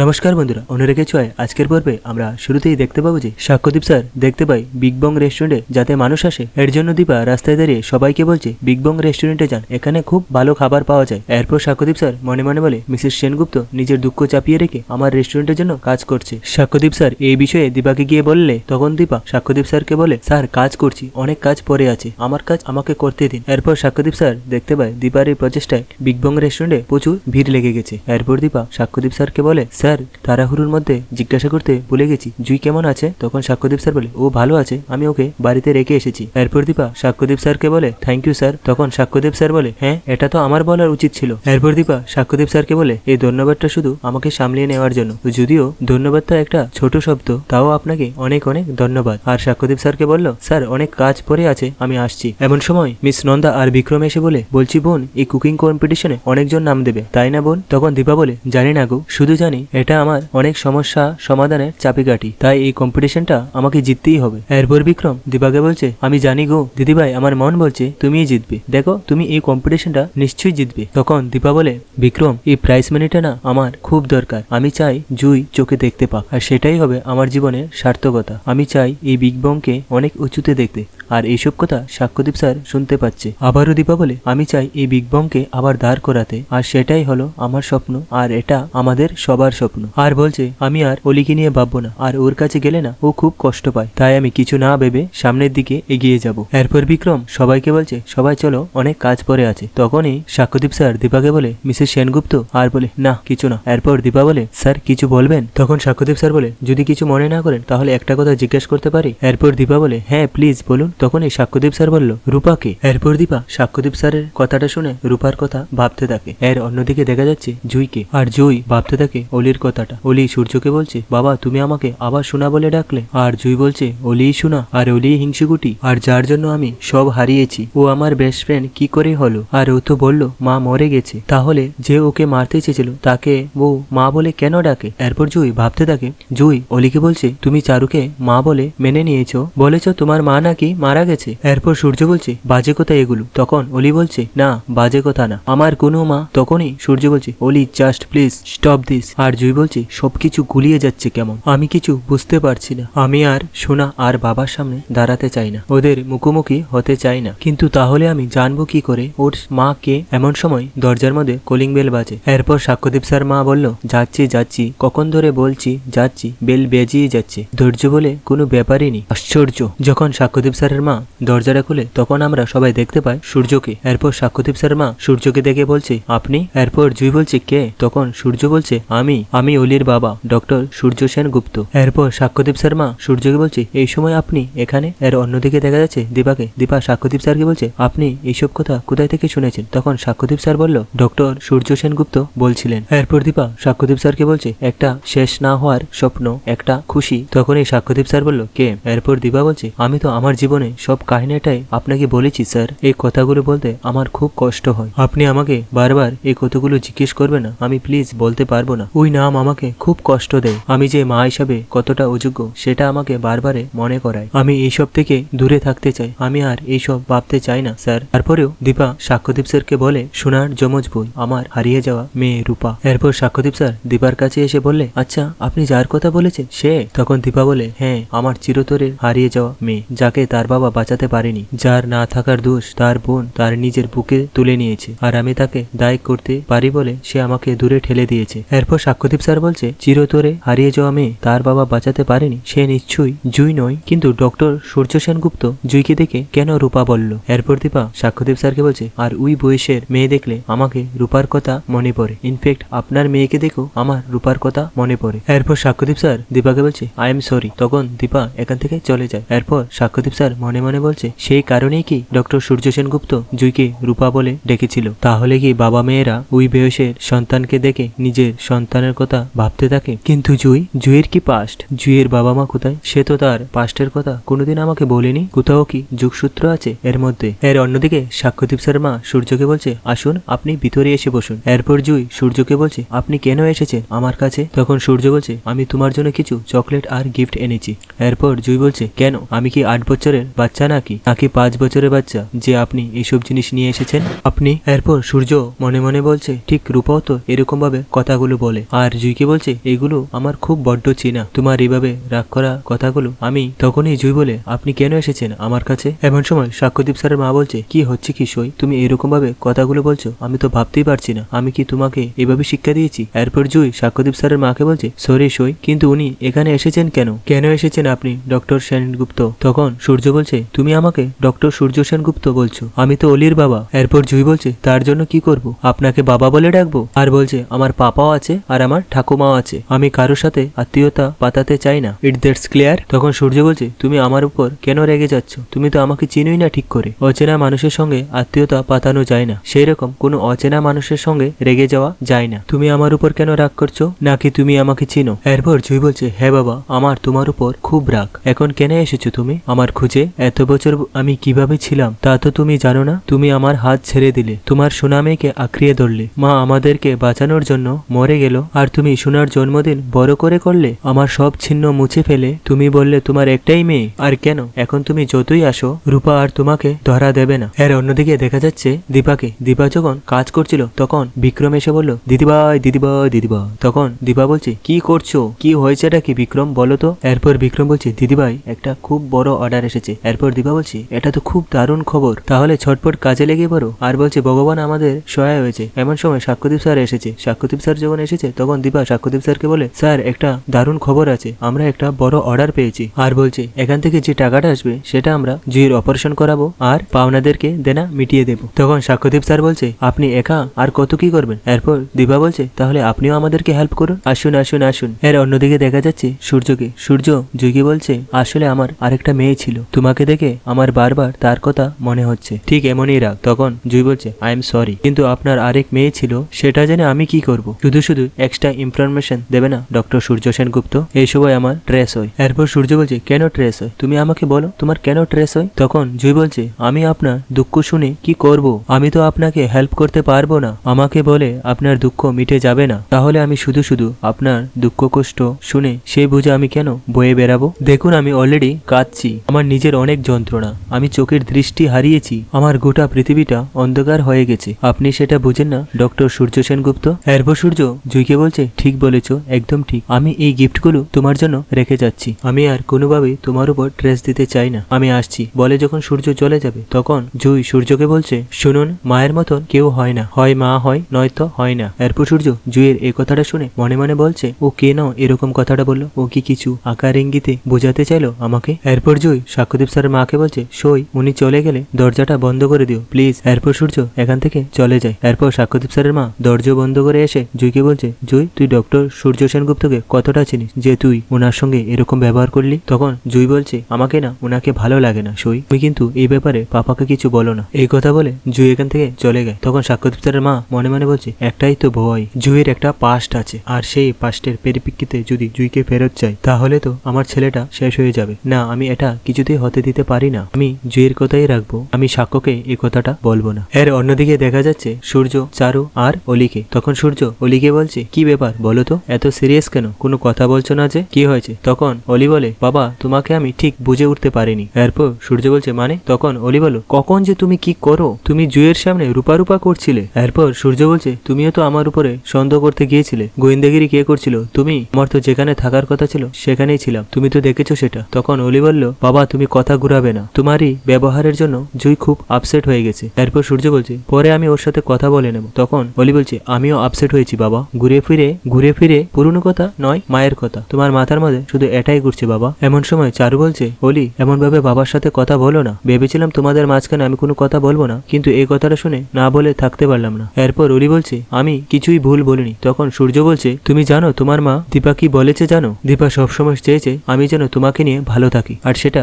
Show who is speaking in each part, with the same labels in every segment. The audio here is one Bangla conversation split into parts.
Speaker 1: নমস্কার বন্ধুরা অনুরেখে ছয় আজকের পর্বে আমরা শুরুতেই দেখতে পাবো যে সাক্ষ্যদীপ স্যার দেখতে পাই বিগ বং রেস্টুরেন্টে যাতে মানুষ আসে। এর জন্য দীপা রাস্তায় দাঁড়িয়ে সবাইকে বলছে বিগ বং রেস্টুরেন্টে যান, এখানে খুব ভালো খাবার পাওয়া যায়। এরপর সাক্ষ্যদীপ স্যার মনে মনে বলে, মিসেস সেনগুপ্ত নিজের দুঃখ চাপিয়ে রেখে আমার রেস্টুরেন্টের জন্য কাজ করছে। সাক্ষ্যদীপ স্যার এই বিষয়ে দীপাকে গিয়ে বললে, তখন দীপা সাক্ষ্যদীপ স্যারকে বলে, স্যার কাজ করছি, অনেক কাজ পড়ে আছে, আমার কাজ আমাকে করতে দিন। এরপর সাক্ষ্যদীপ স্যার দেখতে পায় দীপার এই প্রচেষ্টায় বিগ বং রেস্টুরেন্টে প্রচুর ভিড় লেগে গেছে। এরপর দীপা সাক্ষ্যদীপ স্যারকে বলে স্যার, তাড়াহুড়োর মধ্যে জিজ্ঞাসা করতে ভুলে গেছি। জুই কেমন আছে? তখন সাক্ষ্যদীপ স্যার বলে, ও ভালো আছে, আমি ওকে বাড়িতে রেখে এসেছি। এরপর দীপা সাক্ষ্যদীপ স্যারকে বলে থ্যাংক ইউ স্যার তখন সাক্ষ্যদীপ স্যার বলে হ্যাঁ এটা তো আমার বলার উচিত ছিল। এরপর দীপা সাক্ষ্যদীপ স্যারকে বলে, এই ধন্যবাদটা শুধু আমাকে সামলিয়ে নেওয়ার জন্য। যদিও ধন্যবাদটা একটা ছোট শব্দ, তাও আপনাকে অনেক অনেক ধন্যবাদ। আর সাক্ষ্যদীপ স্যারকে বলল, স্যার, অনেক কাজ পরে আছে, আমি আসছি। এমন সময় মিস নন্দা আর বিক্রম এসে বলে, বলছি বোন, এই কুকিং কম্পিটিশনে অনেকজন নাম দেবে, তাই না বোন? তখন দীপা বলে, জানি না গো, শুধু জানি এটা আমার অনেক সমস্যা সমাধানের চাপিকাঠি তাই এই কম্পিটিশনটা আমাকে জিততেই হবে। এরপর বিক্রম দীপাকে বলছে, আমি জানি গো, দিদিভাই আমার মন বলছে তুমিই জিতবে। দেখো, তুমি এই কম্পিটিশনটা নিশ্চয়ই জিতবে। তখন দীপা বলে, বিক্রম, এই প্রাইজ মানিটা না আমার খুব দরকার। আমি চাই জুই চোখে দেখতে পাক। আর সেটাই হবে আমার জীবনের সার্থকতা। আমি চাই এই বিগ বংকে অনেক উঁচুতে দেখতে। আর এইসব কথা সাক্ষ্যদীপ স্যার শুনতে পাচ্ছে। আবারও দীপা বলে আমি চাই এই বিগ বংকে আবার দাঁড় করাতে। আর সেটাই হলো আমার স্বপ্ন, আর এটা আমাদের সবার স্বপ্ন। আর বলছে, আমি আর অলিকে নিয়ে ভাববো না, আর ওর কাছে গেলে না ও খুব কষ্ট পায়। তাই আমি কিছু না ভেবে সামনের দিকে এগিয়ে যাব। এরপর বিক্রম সবাইকে বলছে, সবাই চলো, অনেক কাজ পরে আছে। তখনই সাক্ষ্যদীপ স্যার দীপাকে বলে, মিসেস সেনগুপ্ত, আর বলে, না, কিছু না। এরপর দীপা বলে, স্যার, কিছু বলবেন? তখন সাক্ষ্যদীপ স্যার বলে, যদি কিছু মনে না করেন, তাহলে একটা কথা জিজ্ঞেস করতে পারি? এরপর দীপা বলে হ্যাঁ প্লিজ বলুন। তখনই সাক্ষ্যদীপ স্যার বলল, রূপাকে? এরপর দীপা সাক্ষ্যদীপ স্যারের কথাটা শুনে রূপার কথা ভাবতে থাকে। এর অন্যদিকে দেখা যাচ্ছে জুইকে। আর জুই ভাবতে থাকে অলির কথাটা। অলি সূর্যকে বলছে, বাবা, তুমি আমাকে আবার শোনা বলে ডাকলে। আর জুই বলছে অলি শোনা আর অলি হিংসুকুটি। আর যার জন্য আমি সব হারিয়েছি। ও আমার বেস্ট ফ্রেন্ড কি করে হলো? আর ও তো বলল, মা মরে গেছে। তাহলে যে ওকে মারতে চেয়েছিল, তাকে ও মা বলে কেন ডাকে? এরপর জুই ভাবতে থাকে, জুই, অলিকে বলছে, তুমি চারুকে মা বলে মেনে নিয়েছো। বলেছ তোমার মা নাকি মারা গেছে। এরপর সূর্য বলছে, বাজে কথা এগুলো। তখন অলি বলছে, না, বাজে কথা না। আমার কোনো মা তখনই সূর্য বলছে, Oli just please stop this আর জুই বলছে, সবকিছু গুলিয়ে যাচ্ছে কেমন? আমি কিছু বুঝতে পারছি না। আমি আর সোনা আর বাবার সামনে দাঁড়াতে চাই না। ওদের মুখোমুখি হতে চাই না। কিন্তু তাহলে আমি জানব কি করে? ওর মা কে? এমন সময় দরজার মধ্যে কলিং বেল বাজে। এরপর সাক্ষ্যদীপ স্যার মা বলল, যাচ্ছি যাচ্ছি। কখন ধরে বলছি, যাচ্ছি। বেল বেজিয়ে যাচ্ছে। ধৈর্য বলে কোনো ব্যাপারই নেই। আশ্চর্য! যখন সাক্ষ্যদীপ স্যারের মা দরজাটা খুলে তখন আমরা সবাই দেখতে পাই সূর্যকে। এরপর সাক্ষ্যদীপ স্যার মা সূর্যকে দেখে বলছে, আপনি? এরপর জুই বলছে, কে? তখন সূর্য বলছে, আমি আমি অলির বাবা, ডক্টর সূর্য সেন গুপ্ত। এরপর সাক্ষ্যদীপ স্যার মা সূর্যকে বলছে, এই সময় আপনি এখানে? এর অন্যদিকে দেখা যাচ্ছে দীপাকে। দীপা সাক্ষ্যদীপ স্যারকে বলছে, আপনি এইসব কথা কোথায় থেকে শুনেছেন? তখন সাক্ষ্যদীপ স্যার বলল, ডক্টর সূর্য সেনগুপ্ত বলছিলেন। এরপর দীপা সাক্ষ্যদীপ স্যারকে বলছে, একটা শেষ না হওয়ার স্বপ্ন, একটা খুশি। তখন এই সাক্ষ্যদীপ স্যার বলল, কে? এরপর দীপা বলছে, আমি তো আমার জীবনে সব কাহিনীটাই আপনাকে বলেছি, স্যার। এই কথাগুলো বলতে আমার খুব কষ্ট হয়। আপনি আমাকে বারবার এই কথাগুলো জিজ্ঞেস করবে না, আমি প্লিজ বলতে পারব না। ওই নাম আমাকে খুব কষ্ট দেয়। আমি যে মা হিসাবে কতটা অযোগ্য, সেটা আমাকে বারবারে মনে করায়। আমি এইসব থেকে দূরে থাকতে চাই। আমি আর এইসব ভাবতে চাই না, স্যার। তারপরেও দীপা সাক্ষ্যদীপ স্যারকে বলে সোনার যমজ বই, আমার হারিয়ে যাওয়া মেয়ে রূপা। এরপর সাক্ষ্যদীপ স্যার দীপার কাছে এসে বললে আচ্ছা আপনি যার কথা বলেছেন, সে? তখন দীপা বলে হ্যাঁ আমার চিরতরের হারিয়ে যাওয়া মেয়ে, যাকে তার বাবা বাঁচাতে পারেনি। যার না থাকার দোষ তার বোন তার নিজের বুকে তুলে নিয়েছে। আর আমি তাকে দায় করতে পারি বলে সে আমাকে দূরে ঠেলে দিয়েছে। এরপর সাক্ষ্যদীপ স্যার বলছে, চিরতরে হারিয়ে যাওয়া মেয়ে তার বাবা বাঁচাতে পারেনি। সে নিশ্চয়ই জুই নয়, কিন্তু ডক্টর সূর্য সেনগুপ্ত জুইকে দেখে কেন রূপা বলল? এরপর দীপা সাক্ষ্যদীপ স্যারকে বলছে, আর ওই বয়সের মেয়ে দেখলে আমাকে রূপার কথা মনে পড়ে। ইনফ্যাক্ট আপনার মেয়েকে দেখো আমার রূপার কথা মনে পড়ে। এরপর সাক্ষ্যদীপ স্যার দীপাকে বলছে, আই এম সরি। তখন দীপা এখান থেকে চলে যায়। এরপর সাক্ষ্যদীপ স্যার মনে মনে বলছে, সেই কারণেই কি ডক্টর সূর্য সেনগুপ্ত জুইকে রূপা বলে ডেকেছিল? তাহলে কি বাবা মেয়েরা ওই বয়সের সন্তানকে দেখে নিজের সন্তানের কথা ভাবতে থাকে? কিন্তু জুই, জুইয়ের কি পাস্ট জুইয়ের বাবা মা কোথায়? সে তো তার পাস্টের কথা কোনোদিন আমাকে বলেনি? কোথাও কি যুগসূত্র আছে এর মধ্যে? এর অন্যদিকে সাক্ষ্যদীপ স্যার মা সূর্যকে বলছে, আসুন, আপনি ভিতরে এসে বসুন। এরপর জুই সূর্যকে বলছে, আপনি কেন এসেছেন আমার কাছে? তখন সূর্য বলছে, আমি তোমার জন্য কিছু চকলেট আর গিফট এনেছি। এরপর জুই বলছে, কেন? আমি কি আট বছরের বাচ্চা নাকি? নাকি পাঁচ বছরের বাচ্চা? যে আপনি এইসব জিনিস নিয়ে এসেছেন? আপনি? এরপর সূর্য মনে মনে বলছে, ঠিক রূপাও তো এরকম ভাবে কথাগুলো বলে। আর জুইকে বলছে, এগুলো আমার খুব বড্ড চেনা। তোমার এইভাবে রাগ করা কথাগুলো আমি তখনই জুই বলে, আপনি কেন এসেছেন আমার কাছে? এমন সময় সাক্ষ্যদীপ স্যারের মা বলছে, কি হচ্ছে কি সই? তুমি এরকম ভাবে কথাগুলো বলছো, আমি তো ভাবতেই পারছি না। আমি কি তোমাকে এভাবে শিক্ষা দিয়েছি? এরপর জুই সাক্ষ্যদীপ স্যারের মাকে বলছে, সরি সই, কিন্তু উনি এখানে এসেছেন কেন? কেন এসেছেন আপনি, ডক্টর সেনগুপ্ত তখন সূর্য বলছে তুমি আমাকে ডক্টর সূর্য সেনগুপ্ত বলছো। আমি তো অলির বাবা। এরপর জুই বলছে, তার জন্য কি করব? আপনাকে বাবা বলে ডাকবো? আর বলছে, আমার পাপাও আছে আর আমার ঠাকুমাও আছে। আমি কারোর সাথে আত্মীয়তা পাতাতে চাই না। ইট দ্যাটস ক্লিয়ার তখন সূর্য বলছে, তুমি আমার উপর কেন রেগে যাচ্ছ? তুমি তো আমাকে চিনোই না ঠিক করে। অচেনা মানুষের সঙ্গে আত্মীয়তা পাতানো যায় না। সেই রকম কোনো অচেনা মানুষের সঙ্গে রেগে যাওয়া যায় না। তুমি আমার উপর কেন রাগ করছ? নাকি তুমি আমাকে চিনো? এরপর জুই বলছে হ্যাঁ বাবা, আমার তোমার উপর খুব রাগ। এখন কেন এসেছ তুমি? আমার খুঁজে এত বছর আমি কীভাবে ছিলাম তা তো তুমি জানো না। তুমি আমার হাত ছেড়ে দিলে। তোমার সোনামেকে আঁকড়িয়ে ধরলে। মা আমাদেরকে বাঁচানোর জন্য মরে গেল। আর তুমি সোনার জন্মদিন বড় করে করলে? আমার সব ছিন্ন মুছে ফেলে। তুমি বললে, তোমার একটাই মেয়ে। আর কেন? এখন তুমি যতই আসো, রূপা আর তোমাকে ধরা দেবে না। এর অন্যদিকে দেখা যাচ্ছে দীপাকে। দীপা যখন কাজ করছিল, তখন বিক্রম এসে বলল, দিদিভাই দিদিভাই দিদিভাই। তখন দীপা বলছে, কি করছ? কি হয়েছে এটা কি বিক্রম? বলো তো। এরপর বিক্রম বলছে, দিদিভাই, একটা খুব বড় অর্ডার এসেছে। এরপর দীপা বলছে, এটা তো খুব দারুণ খবর। তাহলে ছটপট কাজে লেগে পড়ো। আর বলছে, ভগবান আমাদের সহায় হয়েছে। এমন সময় সাক্ষ্যদীপ স্যার এসেছে। সাক্ষ্যদীপ স্যার যখন এসেছে, তখন দীপা সাক্ষ্যদীপ স্যারকে বলে, স্যার, একটা দারুণ খবর আছে। আমরা একটা বড় অর্ডার পেয়েছি। আর বলছে, এখান থেকে যে টাকাটা আসবে, সেটা আমরা জুইয়ের অপারেশন করাবো আর পাওনাদেরকে দেনা মিটিয়ে দেবো। তখন সাক্ষ্যদীপ স্যার বলছে, আপনি একা আর কত কি করবেন? এরপর দীপা বলছে, তাহলে আপনিও আমাদেরকে হেল্প করুন। আসুন আসুন আসুন। এর অন্যদিকে দেখা যাচ্ছে সূর্যকে। সূর্য জুইকে বলছে, আসলে আমার আরেকটা মেয়ে ছিল। তোমাকে দেখে আমার বারবার তার কথা মনে হচ্ছে। ঠিক এমনই রাগ। তখন জুই বলছে আই এম সরি কিন্তু আপনার আরেক মেয়ে ছিল, সেটা জেনে আমি কি করব? শুধু শুধু এক্সট্রা ইনফরমেশন দেবে না ডক্টর সূর্য সেনগুপ্ত? এই সময় আমার ট্রেস হয়। এরপর সূর্য বলছে, কেন ট্রেস হয়? তুমি আমাকে বলো, তোমার কেন ট্রেস হয়? তখন জুই বলছে, আমি আপনার দুঃখ শুনে কি করব? আমি তো আপনাকে হেল্প করতে পারব না। আমাকে বলে আপনার দুঃখ মিটে যাবে না। তাহলে আমি শুধু শুধু আপনার দুঃখ কষ্ট শুনে সে বুঝে আমি কেন বয়ে বেরাবো দেখুন, আমি অলরেডি কাঁদছি। আমার নিজের অনেক যন্ত্রণা। আমি চোখের দৃষ্টি হারিয়েছি। আমার গোটা পৃথিবীটা অন্ধকার হয়ে গেছে। আপনি সেটা বুঝেন না, ডক্টর সূর্য সেনগুপ্ত? এরপর সূর্য, জুইকে বলছে, ঠিক বলেছ, একদম ঠিক। আমি এই গিফটগুলো তোমার জন্য রেখে যাচ্ছি। আমি আর কোনোভাবেই তোমার উপর ড্রেস দিতে চাই না। আমি আসছি। বলে যখন সূর্য চলে যাবে, তখন জুই সূর্যকে বলছে, শুনুন, মায়ের মতন কেউ হয় না। হয় মা হয়, নয়তো হয় না। এরপর সূর্য জুইয়ের এই কথাটা শুনে মনে মনে বলছে, ও কে নাও? এরকম কথাটা বলল। ও কি কিছু আকার ইঙ্গিতে বোঝাতে চাইলো আমাকে? এরপর জুই সাক্ষ্যদীপ স্যারের মাকে বলছে, সই, উনি চলে গেলে দরজাটা বন্ধ করে দিও। প্লিজ, এরপর সূর্য এখান থেকে চলে যায়। এরপর সাক্ষ্যদীপ স্যারের মা দরজা বন্ধ করে এসে জুইকে বলছে, জুই, তুই ডক্টর সূর্য সেনগুপ্তকে কতটা চিনিস যে তুই ওনার সঙ্গে এরকম ব্যবহার করলি? তখন জুই বলছে, আমাকে না ওনাকে ভালো লাগে না, সই। তুমি কিন্তু এই ব্যাপারে পাপাকে কিছু বলো না। এই কথা বলে জুই এখান থেকে চলে গেছে তখন সাক্ষ্যদীপ স্যারের মা মনে মনে বলছে, একটাই তো ভয়, জুইয়ের একটা পাস্ট আছে। আর সেই পাস্টের পরিপ্রেক্ষিতে যদি জুইকে ফেরত চাই, তাহলে তো আমার ছেলেটা শেষ হয়ে যাবে। না, আমি এটা কিছুতেই হতে দিতে পারি না। আমি জুইয়ের কথাই রাখব। আমি সাক্ষ্যকে এই কথাটা বলব না। এর অন্যদিকে দেখা যাচ্ছে, সূর্য, চারু আর অলিকে। তখন সূর্য অলিকে বলছে, কি ব্যাপার বলো তো? এত সিরিয়াস কেন? কোনো কথা বলছো না যে? কি হয়েছে? তখন অলি বলে, বাবা, তোমাকে আমি ঠিক বুঝে উঠতে পারিনি। এরপর সূর্য বলছে মানে? তখন অলি বলো, কখন যে তুমি কি করো? তুমি জুয়ের সামনে রূপা রূপা করছিলে। এরপর সূর্য বলছে, তুমিও তো আমার উপরে সন্দেহ করতে গিয়েছিলে। গোয়েন্দাগিরি কে করছিল? তুমি? আমার তো যেখানে থাকার কথা ছিল, সেখানেই ছিলাম। তুমি তো দেখেছ সেটা? তখন অলি বলল, বাবা, তুমি কথা ঘুরাবে না। তোমারই ব্যবহারের জন্য জুই খুব আপসেট হয়ে গেছে। এরপর সূর্য বলছে, পরে আমি ওর সাথে কথা বলে নেব। তখন অলি বলছে, আমিও আপসেট হয়েছি বাবা। ঘুরে ফিরে ঘুরে ফিরে পুরনো কথা নয়, মায়ের কথা। তোমার মাথার মধ্যে শুধু এটাই ঘুরছে বাবা। এমন সময় চারু বলছে, অলি এমন ভাবে বাবার সাথে কথা বলো না। ভেবেছিলাম তোমাদের মাঝখানে আমি কোনো কথা বলব না, কিন্তু এই কথাটা শুনে না বলে থাকতে পারলাম না। এরপর অলি বলছে, আমি কিছুই ভুল বলিনি। তখন সূর্য বলছে, তুমি জানো তোমার মা দীপা কি বলেছে জানো? দীপা সবসময় চেয়েছে আমি যেন তোমাকে নিয়ে ভালো থাকি, আর সেটা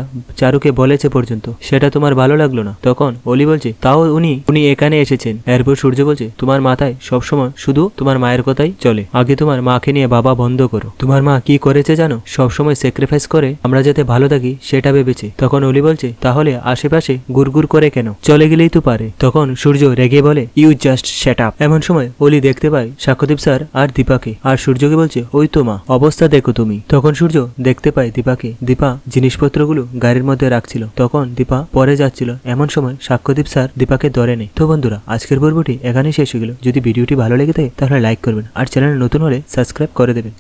Speaker 1: চারুকে বলেছে পর্যন্ত। সেটা তোমার ভালো লাগল না। তখন অলি বলছে, তাও উনি উনি এখানে এসেছেন। এরপর সূর্য বলছে, তোমার মাথায় সবসময় শুধু তোমার মায়ের কথাই চলে। আগে তোমার মাকে নিয়ে বাবা বন্ধ করো। তোমার মা কি করেছে জানো? সবসময় স্যাক্রিফাইস করে আমরা যাতে ভালো থাকি, সেটা ভেবেছে। তখন অলি বলছে, তাহলে আশেপাশে গুড়গুড় করে কেন? চলে গেলেই তো পারে। তখন সূর্য রেগে বলে ইউ জাস্ট সেট আপ এমন সময় অলি দেখতে পায় সাক্ষ্যদীপ স্যার আর দীপাকে। আর সূর্যকে বলছে, ওই তো মা, অবস্থা দেখো তুমি। তখন সূর্য দেখতে পায় দীপাকে। দীপা জিনিসপত্রগুলো গাড়ির মধ্যে মধ্যে রাখছিল। তখন দীপা পরে যাচ্ছিল। এমন সময় সাক্ষ্যদীপ স্যার দীপাকে ধরে নেই তো বন্ধুরা, আজকের পর্বটি এখানেই শেষ হয়ে গেল। যদি ভিডিওটি ভালো লেগে থাকে, তাহলে লাইক করবেন। আর চ্যানেল নতুন হলে সাবস্ক্রাইব করে দেবেন।